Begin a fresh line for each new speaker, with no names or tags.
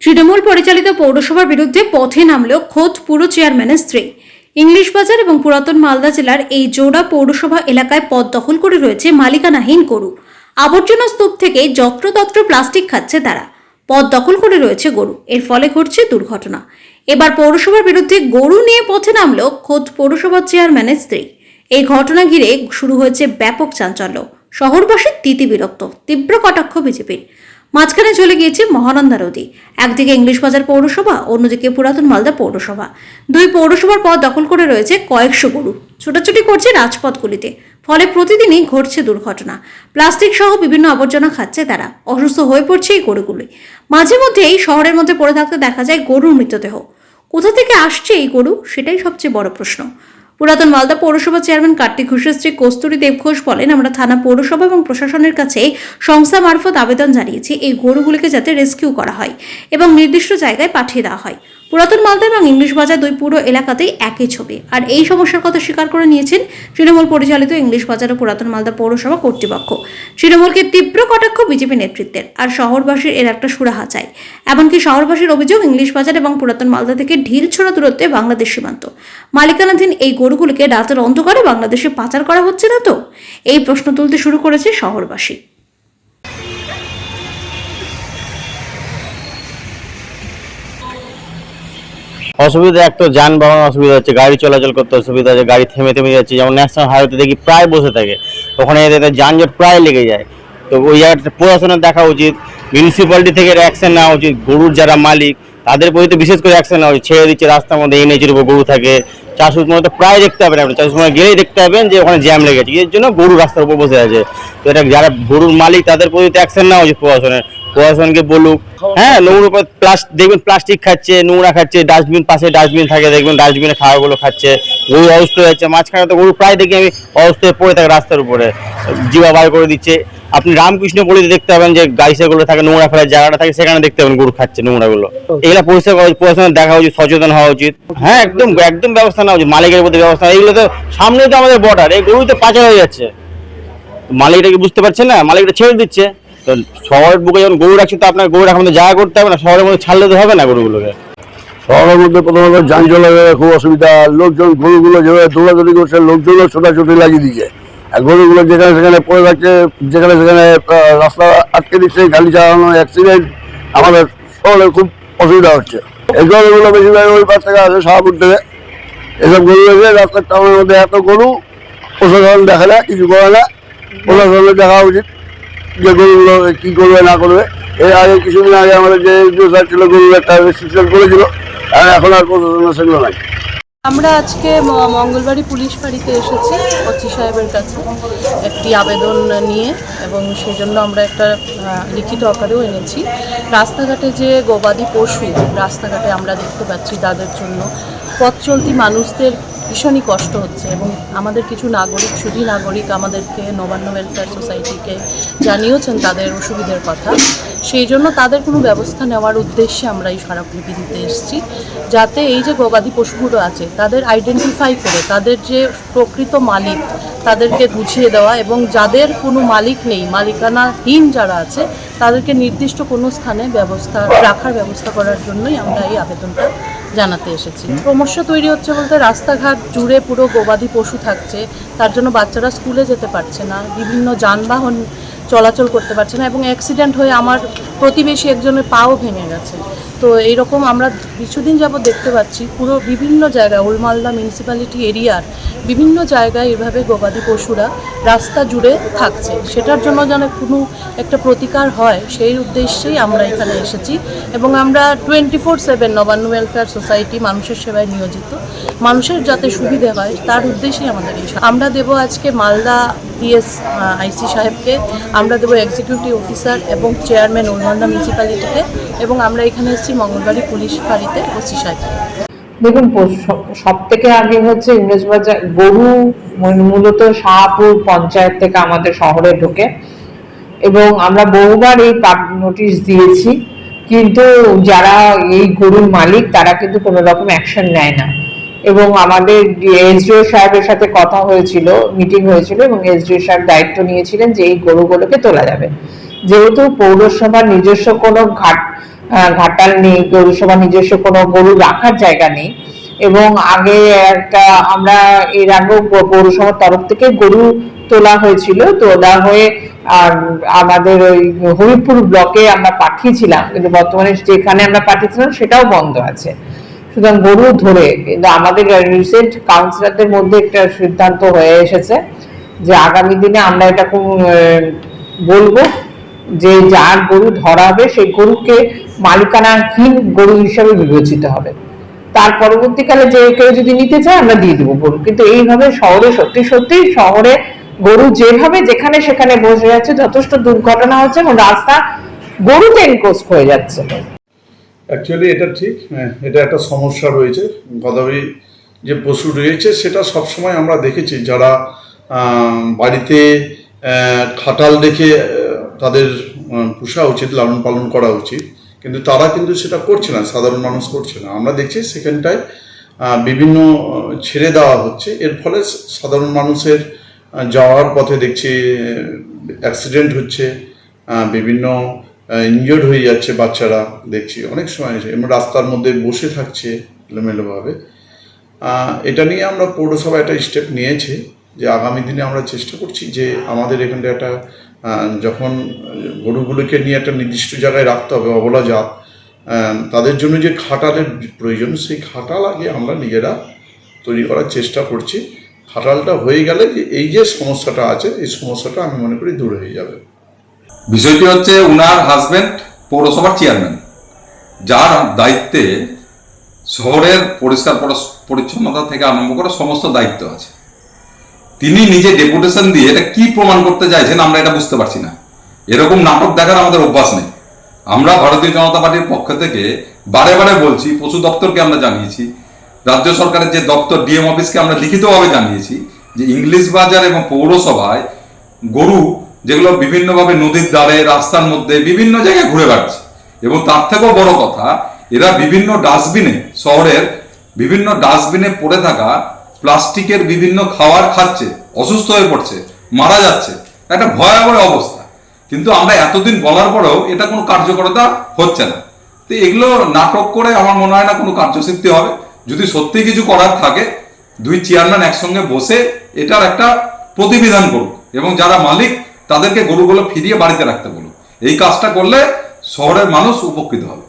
তৃণমূল পরিচালিত পৌরসভার বিরুদ্ধে পথে নামল খোদ পুরো চেয়ারম্যানের স্ত্রী। ইংলিশ বাজার এবং পুরাতন মালদা জেলার এই জোড়া পৌরসভা এলাকায় পদ দখল করে রয়েছে মালিকানাহীন গরু। আবর্জনা স্তূপ থেকে যত্রতত্র প্লাস্টিক খাচ্ছে তারা। পদ দখল করে রয়েছে গরু। এর ফলে ঘটছে দুর্ঘটনা। এবার পৌরসভার বিরুদ্ধে গরু নিয়ে পথে নামল খোদ পৌরসভার চেয়ারম্যানের স্ত্রী। এই ঘটনা ঘিরে শুরু হয়েছে ব্যাপক চাঞ্চল্য। শহরবাসী তিতি বিরক্ত। তীব্র কটাক্ষ বিজেপির। মাঝখানে চলে গিয়েছে মহানন্দা নদী। একদিকে ইংলিশ বাজার পৌরসভা, অন্যদিকে পুরাতন মালদা পৌরসভা। দুই পৌরসভার পদ দখল করে রয়েছে কয়েকশো গরু। ছোটাছুটি করছে রাজপথগুলিতে। ফলে প্রতিদিনই ঘটছে দুর্ঘটনা। প্লাস্টিক সহ বিভিন্ন আবর্জনা খাচ্ছে তারা। অসুস্থ হয়ে পড়ছে এই গরুগুলি। মাঝে মধ্যে এই শহরের মধ্যে পড়ে থাকতে দেখা যায় গরুর মৃতদেহ। কোথা থেকে আসছে এই গরু? সেটাই সবচেয়ে বড় প্রশ্ন। পুরাতন মালদা পৌরসভা চেয়ারম্যান কার্তিক ঘোষের স্ত্রী কস্তুরী দেবঘোষ বলেন, আমরা থানা পৌরসভা এবং প্রশাসনের কাছে সংস্থা মারফত আবেদন জানিয়েছি। এই গরুগুলিকে যাতে রেস্কিউ করা হয় এবং নির্দিষ্ট জায়গায় পাঠিয়ে দেওয়া হয়। পুরাতন মালদা এবং ইংলিশ বাজার দুই পুরো এলাকাতেই একই ছবি। আর এই সমস্যার কথা স্বীকার করে নিয়েছেন তৃণমূল পরিচালিত ইংলিশ বাজার ও পুরাতন মালদা পৌরসভা কর্তৃপক্ষ। তৃণমূলকে তীব্র কটাক্ষ বিজেপি নেতৃত্বের। আর শহরবাসীর এর একটা সুরাহা চাই। এমনকি শহরবাসীর অভিযোগ, ইংলিশ বাজার এবং পুরাতন মালদা থেকে ঢিল ছোড়া দূরত্বে বাংলাদেশ সীমান্ত। মালিকানাধীন এই গরুগুলিকে রাতের অন্ধকারে বাংলাদেশে পাচার করা হচ্ছে না তো? এই প্রশ্ন তুলতে শুরু করেছে শহরবাসী।
অসুবিধা এক তো যানবাহন অসুবিধা হচ্ছে, গাড়ি চলাচল করতে অসুবিধা হচ্ছে গাড়ি থেমে থেমে যাচ্ছে। যেমন ন্যাশনাল হাইওয়েতে দেখি প্রায় বসে থাকে, ওখানে এদের যানজট প্রায় লেগে যায়। তো ওই জায়গাটা প্রশাসনের দেখা উচিত মিউনিসিপ্যালিটি থেকে অ্যাকশন নেওয়া উচিত, গরুর যারা মালিক তাদের প্রতি বিশেষ করে অ্যাকশন উচিত। ছেড়ে দিচ্ছে, রাস্তার মধ্যে এনএচের উপর গরু থাকে। চাষুর সময় তো প্রায় দেখতে পাবেন আপনি। চাষুর সময় গেলেই দেখতে পাবেন যে ওখানে জ্যাম লেগেছে। এর জন্য গরু রাস্তার উপর বসে আছে। তো এটা যারা গরুর মালিক, তাদের প্রতি অ্যাকশন নেওয়া উচিত প্রশাসনের। প্রশাসনকে বলুক। হ্যাঁ নোংরা প্লাস্টিক দেখবেন প্লাস্টিক খাচ্ছে, নোংরা খাচ্ছে ডাস্টবিন পাশে ডাস্টবিন থাকে, দেখবেন ডাস্টবিনে খাওয়াগুলো খাচ্ছে, গরু অসুস্থ হয়ে যাচ্ছে। মাঝখানে তো গরু প্রায় দেখি আমি অসুস্থ হয়ে পড়ে থাকে রাস্তার উপরে। জিবা বার করে দিচ্ছে। আপনি রামকৃষ্ণ বলিতে দেখতে পাবেন যে গাড়ি সেগুলো থাকে নোংরা ফেলার জায়গাটা থাকে সেখানে দেখতে পাবেন গরু খাচ্ছে নোংরাগুলো। এগুলো পরিষ্কার করা উচিত, প্রশাসনের দেখা উচিত সচেতন হওয়া উচিত। হ্যাঁ একদম একদম ব্যবস্থা নেওয়া উচিত মালিকের প্রতি ব্যবস্থা এগুলো তো সামনে তো আমাদের বর্ডার এই গরু তো পাচার হয়ে যাচ্ছে। মালিকটা কি বুঝতে পারছে না? মালিকটা ছেড়ে দিচ্ছে। তো শহরের বুকে যখন গরু রাখছে তো আপনার গরু রাখার মধ্যে জায়গা করতে হবে না শহরের মধ্যে ছাড়লে তো হবে না গরুগুলোকে।
শহরের মধ্যে প্রথমত যান চলাচলের খুব অসুবিধা লোকজন গরুগুলো যেভাবে দৌড়াদৌড়ি করছে লোকজনও ছোটাছুটি লাগিয়ে দিচ্ছে। গরুগুলো যেখানে সেখানে পড়ে থাকছে, যেখানে সেখানে রাস্তা আটকে দিচ্ছে, গাড়ি চালানো অ্যাক্সিডেন্ট আমাদের শহরে খুব অসুবিধা হচ্ছে। এই গরুগুলো বেশিরভাগ ওই পাশ থেকে আসে শাহপুর থেকে। এসব গরু এসে রাস্তার টাউনের মধ্যে এত গরু, প্রশাসন দেখা না, কিছু করে না। প্রশাসনের দেখা উচিত যে গরুগুলো কী করবে, না করবে। এর আগে কিছুদিন আগে আমাদের যে স্যার ছিল, গরুর একটা রেস্ট্রিকশন করেছিল, আর এখন আর প্রশাসনের সেগুলো নাই।
আমরা আজকে ম- মঙ্গলবাড়ি পুলিশ ফাঁড়িতে এসেছি, কচি সাহেবের কাছে একটি আবেদন নিয়ে, এবং সেজন্য আমরা একটা লিখিত আকারেও এনেছি। রাস্তাঘাটে যে গবাদি পশু, রাস্তাঘাটে আমরা দেখতে পাচ্ছি তাদের জন্য পথ চলতি মানুষদের ভীষণই কষ্ট হচ্ছে এবং আমাদের কিছু নাগরিক সুধী নাগরিক আমাদেরকে নবান্ন ওয়েলফেয়ার সোসাইটিকে জানিয়েছেন তাদের অসুবিধার কথা। সেই জন্য তাদের কোনো ব্যবস্থা নেওয়ার উদ্দেশ্যে আমরা এই স্মারকলিপি দিতে এসেছি। যাতে এই যে গবাদি পশুগুলো আছে, তাদের আইডেন্টিফাই করে, তাদের যে প্রকৃত মালিক, তাদেরকে বুঝিয়ে দেওয়া এবং যাদের কোনো মালিক নেই, মালিকানাহীন যারা আছে তাদেরকে নির্দিষ্ট কোনো স্থানে ব্যবস্থা রাখার ব্যবস্থা করার জন্যই আমরা এই আবেদনটা জানাতে এসেছি। সমস্যা তৈরি হচ্ছে বলতে রাস্তাঘাট জুড়ে পুরো গবাদি পশু থাকছে তার জন্য বাচ্চারা স্কুলে যেতে পারছে না বিভিন্ন যানবাহন চলাচল করতে পারছে না এবং অ্যাক্সিডেন্ট হয়ে আমার প্রতিবেশী একজনের পাও ভেঙে গেছে। তো এইরকম আমরা কিছুদিন যাবত দেখতে পাচ্ছি, পুরো বিভিন্ন জায়গায় ওলমালদা মিউনিসিপ্যালিটি এরিয়ার বিভিন্ন জায়গায় এভাবে গবাদি পশুরা রাস্তা জুড়ে থাকছে। সেটার জন্য যেন কোনো একটা প্রতিকার হয়, সেই উদ্দেশ্যেই আমরা এখানে এসেছি এবং আমরা twenty four seven Nabanna welfare society মানুষের সেবায় নিয়োজিত। মানুষের যাতে সুবিধে হয়, তার উদ্দেশ্যেই আমাদের আমরা দেব আজকে মালদা পিএস আইসি সাহেবকে আমরা দেবো এক্সিকিউটিভ অফিসার এবং চেয়ারম্যান ওলমালদা মিউনিসিপ্যালিটিতে এবং আমরা এখানে এসেছি মঙ্গলবাড়ি পুলিশ ফাঁড়িতে ওসি সাহেবকে
দেখুন সব থেকে আগে হচ্ছে ইংরেজবাজার, গরু মূল- মূলত শাহপুর পঞ্চায়েত থেকে আমাদের শহরে ঢোকে। এবং আমরা বহুবার এই নোটিশ দিয়েছি, কিন্তু যারা এই গরুর মালিক, তারা কিন্তু কোনো রকম অ্যাকশন নেয় না। এবং আমাদের এসডিও সাহেবের সাথে কথা হয়েছিল মিটিং হয়েছিল এবং এসডিও সাহেব দায়িত্ব নিয়েছিলেন যে এই গরুগুলোকে তোলা যাবে। যেহেতু পৌরসভার নিজস্ব কোনো ঘাট ঘাটাল নেই পৌরসভা নিজস্ব কোনো গরু রাখার জায়গা নেই, এবং আগে একটা আমরা এর আগেও পৌরসভার তরফ থেকে গরু তোলা হয়েছিল। তোলা হয়ে আমাদের ওই হরিপুর ব্লকে আমরা পাঠিয়েছিলাম, কিন্তু বর্তমানে যেখানে আমরা পাঠিয়েছিলাম সেটাও বন্ধ আছে। সুতরাং গরু ধরে, কিন্তু আমাদের রিসেন্ট কাউন্সিলরদের মধ্যে একটা সিদ্ধান্ত হয়ে এসেছে যে আগামী দিনে আমরা এটা বলব যে যার গরু ধরা হবে সেই গরুকে মালিকানাহীন গরু হিসাবে বিবেচিত হবে। তার পরবর্তীকালে যে কেউ যদি নিতে চায়, আমরা দিয়ে দেবো গরু। কিন্তু এইভাবে শহরে সত্যি সত্যি শহরে গরু যেভাবে যেখানে সেখানে বসে যাচ্ছে, যথেষ্ট দুর্ঘটনা হচ্ছে এবং রাস্তা গরুতে এনকোস্ট হয়ে যাচ্ছে।
অ্যাকচুয়ালি এটা ঠিক হ্যাঁ এটা একটা সমস্যা রয়েছে। গদাবরী যে পশু রয়েছে, সেটা সবসময় আমরা দেখেছি। যারা বাড়িতে খাটাল রেখে তাদের পোষা উচিত, লালন পালন করা উচিত। কিন্তু তারা কিন্তু সেটা করছে না, সাধারণ মানুষ করছে না। আমরা দেখছি সেখানটায় বিভিন্ন ছেড়ে দেওয়া হচ্ছে। এর ফলে সাধারণ মানুষের যাওয়ার পথে দেখছি অ্যাক্সিডেন্ট হচ্ছে বিভিন্ন ইনজিওর্ড হয়ে যাচ্ছে বাচ্চারা, দেখছি। অনেক সময় রাস্তার মধ্যে বসে থাকছে এলোমেলোভাবে। এটা নিয়ে আমরা পৌরসভা একটা স্টেপ নিয়েছি যে আগামী দিনে আমরা চেষ্টা করছি যে আমাদের এখানটা একটা যখন গরুগুলোকে নিয়ে একটা নির্দিষ্ট জায়গায় রাখতে হবে, অবলা জাত তাদের জন্য যে খাটালের প্রয়োজন, সেই খাটাল আগে আমরা নিজেরা তৈরি করার চেষ্টা করছি। খাটালটা হয়ে গেলে এই যে সমস্যাটা আছে, এই সমস্যাটা আমি মনে করি দূর হয়ে যাবে।
বিষয়টি হচ্ছে উনার হাজবেন্ড পৌরসভার চেয়ারম্যান যার দায়িত্বে শহরের পরিষ্কার পরিচ্ছন্নতা থেকে আরম্ভ করে সমস্ত দায়িত্ব আছে। তিনি নিজে ডেপুটেশন দিয়ে এটা কি প্রমাণ করতে চাইছেন আমরা এটা বুঝতে পারছি না। এরকম নাটক দেখার আমাদের অভ্যাস নেই। আমরা ভারতীয় জনতা পার্টির পক্ষ থেকে বারে বারে বলছি, পশু দপ্তরকে আমরা জানিয়েছি, রাজ্য সরকারের যে দপ্তর ডিএম অফিসকে আমরা লিখিতভাবে জানিয়েছি যে ইংলিশ বাজার এবং পৌরসভায় গরু যেগুলো বিভিন্নভাবে নদীর ধারে, রাস্তার মধ্যে বিভিন্ন জায়গায় ঘুরে বেড়াচ্ছে। এবং তার থেকেও বড় কথা, এরা বিভিন্ন ডাস্টবিনে, শহরের বিভিন্ন ডাস্টবিনে পড়ে থাকা প্লাস্টিকের বিভিন্ন খাবার খাচ্ছে, অসুস্থ হয়ে পড়ছে, মারা যাচ্ছে। একটা ভয়াবহ অবস্থা। কিন্তু আমরা এতদিন বলার পরেও এটা কোনো কার্যকরতা হচ্ছে না। তো এগুলো নাটক করে আমার মনে হয় না কোনো কার্যসিদ্ধি হবে। যদি সত্যি কিছু করার থাকে, দুই চেয়ারম্যান একসঙ্গে বসে এটার একটা প্রতিবিধান করুক। এবং যারা মালিক তাদেরকে গরুগুলো ফিরিয়ে বাড়িতে রাখতে বলুন এই কাজটা করলে শহরের মানুষ উপকৃত হবে।